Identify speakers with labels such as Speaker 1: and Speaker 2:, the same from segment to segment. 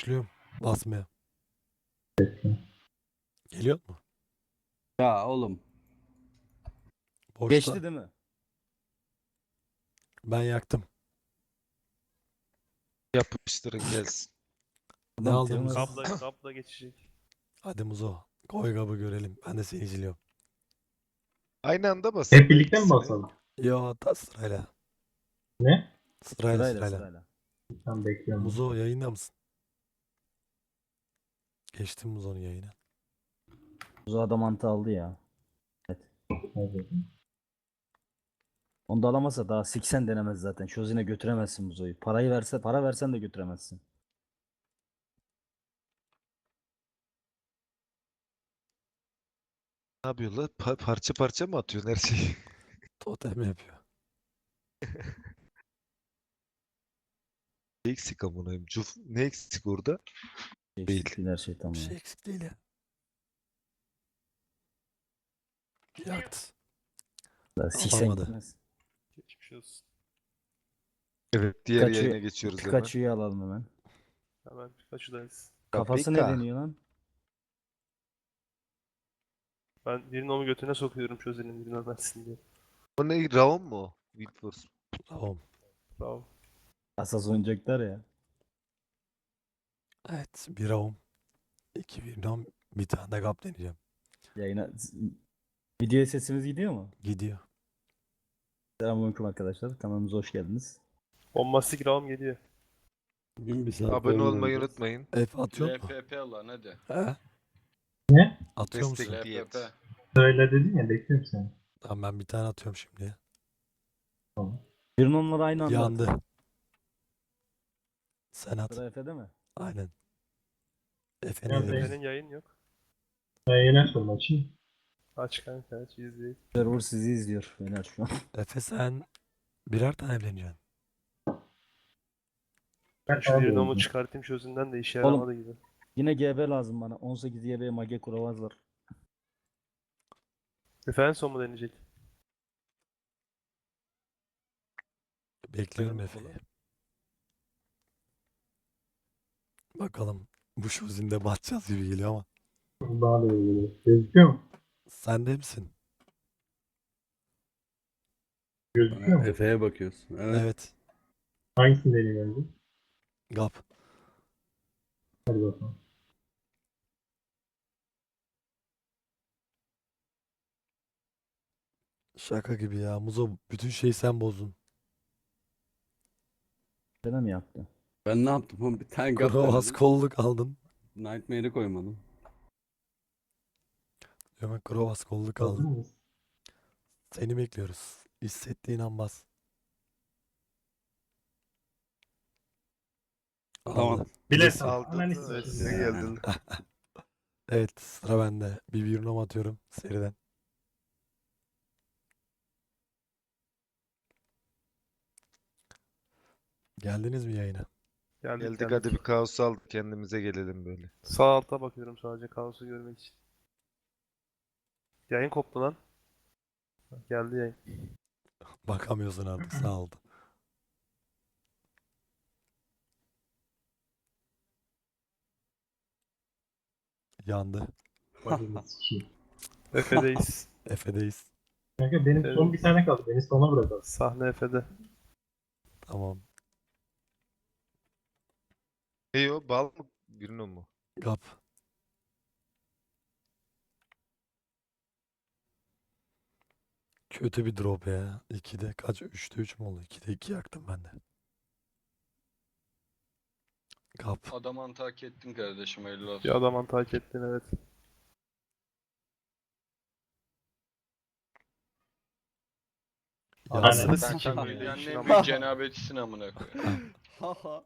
Speaker 1: Başlıyorum basmaya. Geliyor mu?
Speaker 2: Ya oğlum.
Speaker 1: Boşta.
Speaker 2: Geçti değil mi?
Speaker 1: Ben yaktım.
Speaker 3: Yapıştırın gelsin.
Speaker 1: Ne aldınız?
Speaker 2: temiz.
Speaker 4: Kapla, kapla geçecek.
Speaker 1: Hadi Muzo. Koy kabı görelim. Ben de seni izliyorum.
Speaker 3: Aynı anda basın.
Speaker 5: Hep birlikte mi basalım?
Speaker 1: Yo da sırayla.
Speaker 5: Ne?
Speaker 1: Sırayla
Speaker 2: Sırayla
Speaker 1: sırayla.
Speaker 2: sırayla.
Speaker 5: Ben bekliyorum.
Speaker 1: Muzo yayında mısın? Geçtim Muzo'nun yayını.
Speaker 2: Buzu adam mantı aldı ya.
Speaker 5: Hadi.
Speaker 2: Onu da alamasa daha 80 denemez zaten. Şozine götüremezsin Buzo'yu. Parayı verse, para versen de götüremezsin.
Speaker 3: Ne yapıyorlar? Pa- parça parça mı atıyorsun her şeyi?
Speaker 1: Totem yapıyor.
Speaker 3: Ne eksik amına koyayım? Cuf ne eksik orada? Değil.
Speaker 2: Her şey tamam.
Speaker 1: Bir şey eksik değil ya. Yaktı.
Speaker 2: Daha 80
Speaker 1: Alamadı.
Speaker 2: gitmez.
Speaker 4: Geçmiş olsun.
Speaker 3: Evet diğer
Speaker 2: Pikachu-
Speaker 3: yayına geçiyoruz hemen.
Speaker 2: Pikachu'yu alalım hemen.
Speaker 4: Hemen Pikachu'dayız.
Speaker 2: Kafası ne
Speaker 3: Pika.
Speaker 2: deniyor lan?
Speaker 4: Ben birinin onu götüne sokuyorum çözelim birini ölmezsin diye.
Speaker 3: O ne? Raon mu? Wars.
Speaker 1: Tamam.
Speaker 4: Bravo.
Speaker 2: Asas oyuncaklar ya.
Speaker 1: Evet. Bir roam. İki bir roam. Bir tane de kap deneyeceğim.
Speaker 2: Yayına Video sesimiz gidiyor mu?
Speaker 1: Gidiyor.
Speaker 2: Selamünaleyküm arkadaşlar. Kanalımıza hoş geldiniz.
Speaker 4: Bombastik round geliyor.
Speaker 1: Bugün bir saat
Speaker 3: Abone olmayı unutmayın.
Speaker 1: F atıyor mu?
Speaker 6: LPP lan hadi.
Speaker 1: He?
Speaker 5: Ne?
Speaker 1: Atıyor musun?
Speaker 3: Destek diyet.
Speaker 6: LPP.
Speaker 5: Söyle dedin ya bekliyorum seni.
Speaker 1: Tamam ben bir tane atıyorum şimdi.
Speaker 2: Birinin onları aynı anda.
Speaker 1: Yandı. Sen at.
Speaker 2: Sıra Efe'de mi?
Speaker 1: Aynen. Efe
Speaker 5: Ya
Speaker 1: ne
Speaker 5: ben-
Speaker 1: demiş?
Speaker 4: Senin yayın yok.
Speaker 5: Ben yine sorma açayım.
Speaker 4: Aç kanka aç izleyin.
Speaker 2: Server sizi izliyor beyler şu an.
Speaker 1: Efe sen birer tane evleneceksin.
Speaker 5: Ben
Speaker 4: Şu birinin
Speaker 5: alıyorum.
Speaker 4: onu çıkartayım çözünden de işe
Speaker 2: Oğlum.
Speaker 4: yaramadı gibi.
Speaker 2: Yine GB lazım bana. 18 GB mage kuravaz var.
Speaker 4: Efe en son mu deneyecek?
Speaker 1: Bekliyorum Efe'yi. Bakalım bu şuzinde batacağız gibi geliyor ama.
Speaker 5: Daha da iyi geliyor. Gözüküyor mu?
Speaker 1: Sen de misin?
Speaker 5: Gözüküyor mu?
Speaker 7: Efe'ye bakıyorsun. Evet.
Speaker 1: Evet.
Speaker 5: Hangisini deneyim önce?
Speaker 1: Gap.
Speaker 5: Hadi bakalım.
Speaker 1: Şaka gibi ya. Muzo bütün şeyi sen bozdun.
Speaker 2: Fena mi yaptı?
Speaker 7: Ben ne yaptım? oğlum? Bir tane gap verdim.
Speaker 1: kolluk aldın.
Speaker 7: Nightmare'i koymadım.
Speaker 1: Hemen Krovaz kolluk aldın.
Speaker 5: mıyız?
Speaker 1: Seni bekliyoruz. Hissettiğin an bas.
Speaker 7: Tamam.
Speaker 1: Aldı.
Speaker 5: Bilet
Speaker 3: Aldı.
Speaker 5: Ananı
Speaker 3: Evet,
Speaker 5: sikeyim
Speaker 3: size
Speaker 5: ya.
Speaker 3: geldin.
Speaker 1: Evet sıra bende. Bir bir nom atıyorum seriden. Geldiniz mi yayına?
Speaker 4: Geldik,
Speaker 3: Geldik
Speaker 4: geldik.
Speaker 3: hadi bir kaos aldık kendimize gelelim böyle.
Speaker 4: Sağ alta bakıyorum sadece kaosu görmek için. Yayın koptu lan. Geldi yayın.
Speaker 1: Bakamıyorsun artık sağ oldu. Yandı.
Speaker 4: Efe'deyiz.
Speaker 1: Efe'deyiz.
Speaker 5: Kanka benim son bir tane kaldı. Beni sona bırakalım.
Speaker 4: Sahne Efe'de.
Speaker 1: Tamam.
Speaker 3: Ne o? Bal mı? Birino mu?
Speaker 1: Gap. Kötü bir drop ya. 2'de kaç? 3'te 3 mü oldu? 2'de 2 yaktım ben de. Gap.
Speaker 6: Adam hak ettin kardeşim hayırlı olsun.
Speaker 4: Bir adam takip ettin evet.
Speaker 1: Yandı.
Speaker 4: Anasını
Speaker 6: Sen
Speaker 4: sikeyim
Speaker 6: sen
Speaker 4: öyle
Speaker 6: dünyanın
Speaker 4: işin
Speaker 6: en
Speaker 4: ama.
Speaker 6: büyük cenabetisin amına koyayım.
Speaker 7: Haha.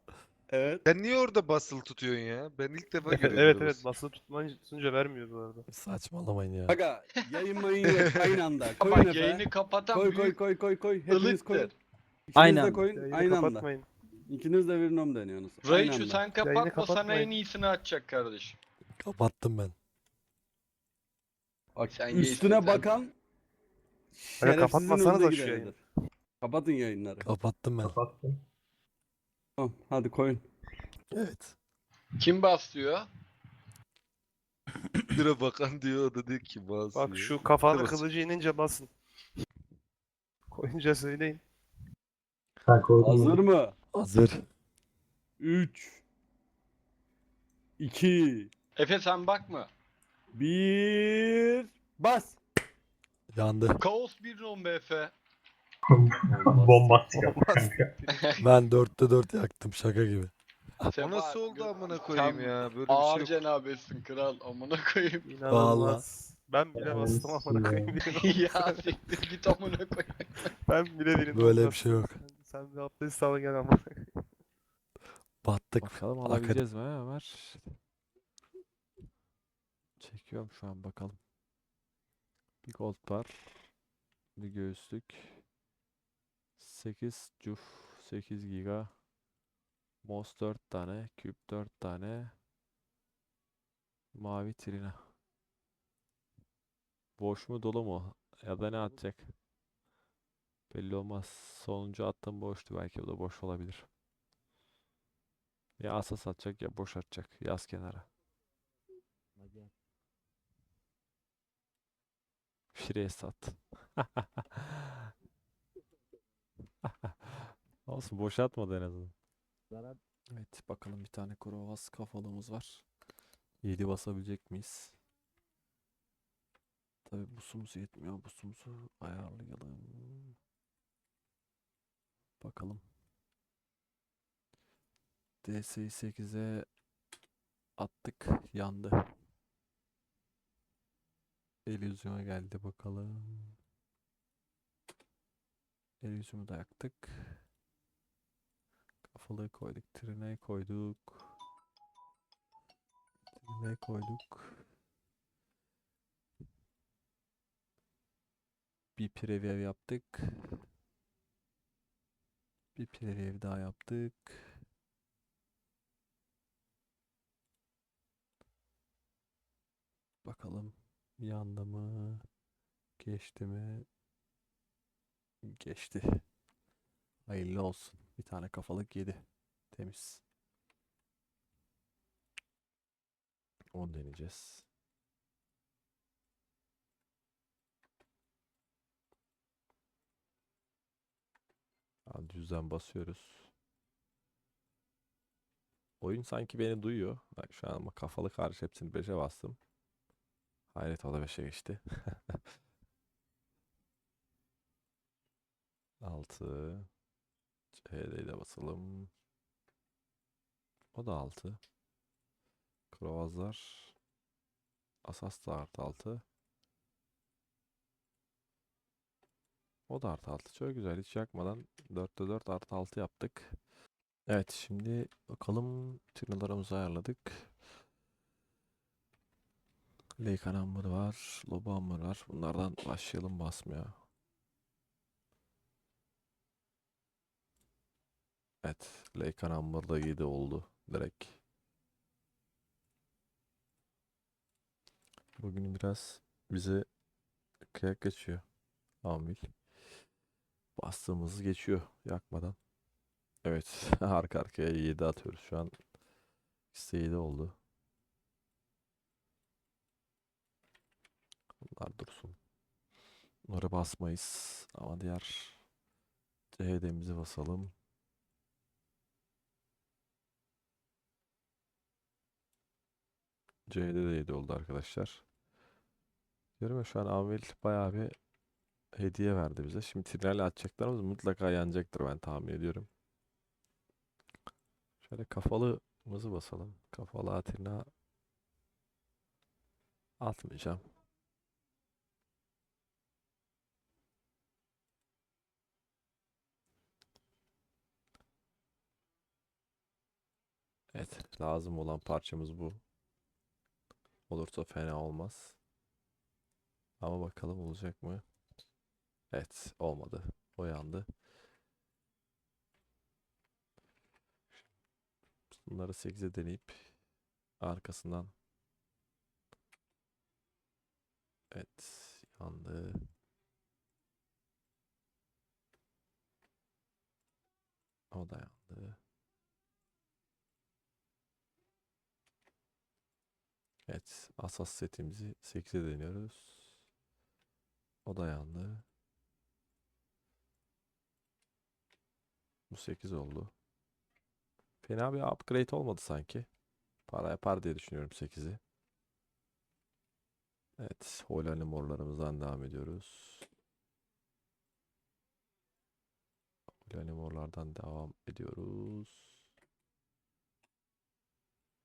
Speaker 7: Evet.
Speaker 3: Sen niye orada basılı tutuyorsun ya? Ben ilk defa görüyorum.
Speaker 4: evet evet
Speaker 3: basılı.
Speaker 4: tutmayınca vermiyor bu arada.
Speaker 1: Saçmalamayın ya.
Speaker 7: Aga yayın mayın yok aynı anda. Koyun
Speaker 6: Ama
Speaker 7: Efe.
Speaker 6: yayını kapatan
Speaker 7: Koy koy
Speaker 6: büyük
Speaker 7: koy koy koy. Hepiniz koyun. İkiniz
Speaker 2: Aynı
Speaker 7: de
Speaker 2: anda.
Speaker 7: koyun
Speaker 4: Yayını
Speaker 7: aynı anda.
Speaker 4: kapatmayın.
Speaker 7: İkiniz de bir nom deniyorsunuz. Aynı
Speaker 6: Raichu
Speaker 7: anda.
Speaker 6: sen kapatma sana
Speaker 4: kapatmayın.
Speaker 6: en iyisini atacak kardeşim.
Speaker 1: Kapattım ben.
Speaker 7: Bak,
Speaker 6: Sen
Speaker 7: üstüne
Speaker 6: sen.
Speaker 7: bakan şerefsizin
Speaker 4: kapatmasanız
Speaker 7: önüne
Speaker 4: da şu
Speaker 7: gideridir. Kapatın yayınları.
Speaker 1: Kapattım ben.
Speaker 5: Kapattım.
Speaker 7: Tamam hadi koyun.
Speaker 1: Evet.
Speaker 6: Kim bastıyor?
Speaker 3: Lira bakan diyor o da diyor ki bazı.
Speaker 4: Bak şu kafanın
Speaker 3: Dur.
Speaker 4: kılıcı inince basın. Koyunca söyleyin.
Speaker 5: Koydum.
Speaker 7: Hazır mı?
Speaker 1: Hazır.
Speaker 7: 3 2
Speaker 6: Efe sen bakma.
Speaker 7: 1 Bas.
Speaker 1: Yandı.
Speaker 6: Kaos 1 be Efe.
Speaker 5: Bomba çıkarttı kanka.
Speaker 1: Ben dörtte dört yaktım şaka gibi.
Speaker 3: O nasıl oldu amına koyayım ya? Böyle bir
Speaker 6: Ağır
Speaker 3: şey yok.
Speaker 6: cenabetsin kral amına koyayım.
Speaker 4: İnanılmaz. Ben bile bastım amına koyayım.
Speaker 6: ya siktir git amına koyayım.
Speaker 4: Ben bile birinin
Speaker 1: Böyle bir şey yok.
Speaker 4: Sen, sen bir abdest al gel amına koyayım.
Speaker 1: Battık.
Speaker 8: Bakalım alabileceğiz mi Ömer? Çekiyorum şu an bakalım. Bir gold bar. Bir göğüslük. 8 cuf. 8 giga. Mos 4 tane. Küp 4 tane. Mavi trina. Boş mu dolu mu? Ya da ne atacak? Belli olmaz. Sonuncu attığım boştu. Belki o da boş olabilir. Ya asas atacak ya boş atacak. Yaz kenara. Şuraya sat. Olsun boş atmadı en azından. Evet bakalım bir tane krovas kafalığımız var. 7 basabilecek miyiz? Tabi busumuz yetmiyor. Busumuzu ayarlayalım. Bakalım. DS'yi 8'e attık. Yandı. Elysium'a geldi bakalım. Elysium'u da yaktık. Kafalığı koyduk. Trine koyduk. Trine koyduk. Bir preview yaptık. Bir preview daha yaptık. Bakalım yandı mı? Geçti mi? Geçti. Hayırlı olsun. Bir tane kafalık yedi. Temiz. 10 deneyeceğiz. Abi düzden basıyoruz. Oyun sanki beni duyuyor. Bak şu an ama kafalı karşı hepsini 5'e bastım. Hayret o da 5'e geçti. 6 CHD'yi de basalım. O da 6. Krovazlar Asas da artı 6. O da artı 6. Çok güzel. Hiç yakmadan 4'te 4 artı 6 yaptık. Evet şimdi bakalım turnularımızı ayarladık. Lake Hammer var. Lobo Hammer var. Bunlardan başlayalım basmaya. Evet. Lake Hammer da 7 oldu. Direkt. Bugün biraz bize kıyak geçiyor. Amil. Bastığımız geçiyor yakmadan. Evet. Arka arkaya 7 atıyoruz şu an. De 7 oldu. Bunlar dursun. Bunlara basmayız. Ama diğer CHD'mizi basalım. CHD de 7 oldu arkadaşlar. Diyorum ya şu an Amil bayağı bir hediye verdi bize. Şimdi tünel atacaklarımız mutlaka yanacaktır ben tahmin ediyorum. Şöyle kafalımızı basalım. Kafalı Atina atmayacağım. Evet, lazım olan parçamız bu. Olursa fena olmaz. Ama bakalım olacak mı? Evet, olmadı. O yandı. Bunları 8'e deneyip arkasından Evet, yandı. O da yandı. Evet. Asas setimizi 8'e deniyoruz. O da yandı. Bu 8 oldu. Fena bir upgrade olmadı sanki. Para yapar diye düşünüyorum 8'i. Evet. Hoylani morlarımızdan devam ediyoruz. Hoylani morlardan devam ediyoruz.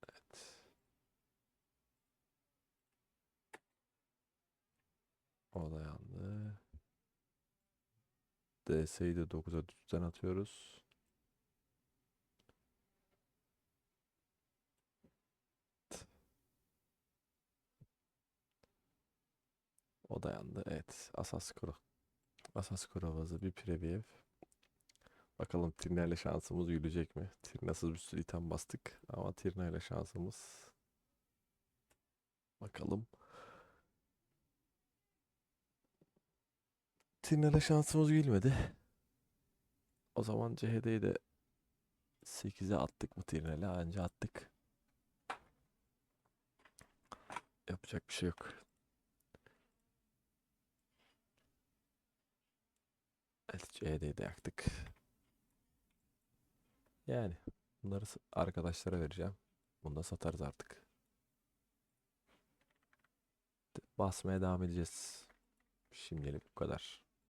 Speaker 8: Evet. O da yandı. DS'yi de 9'a düzden atıyoruz. O da yandı. Evet. Asas Kuro. Asas Kurovazı bir preview. Bakalım Tirna ile şansımız gülecek mi? Tirnasız bir sürü item bastık. Ama Tirna ile şansımız. Bakalım. Tirna ile şansımız gülmedi. O zaman CHD'yi de 8'e attık mı Tirna ile? Anca attık. Yapacak bir şey yok. Evet CHD'yi de yaktık. Yani bunları arkadaşlara vereceğim. Bunu da satarız artık. Basmaya devam edeceğiz. Şimdilik bu kadar.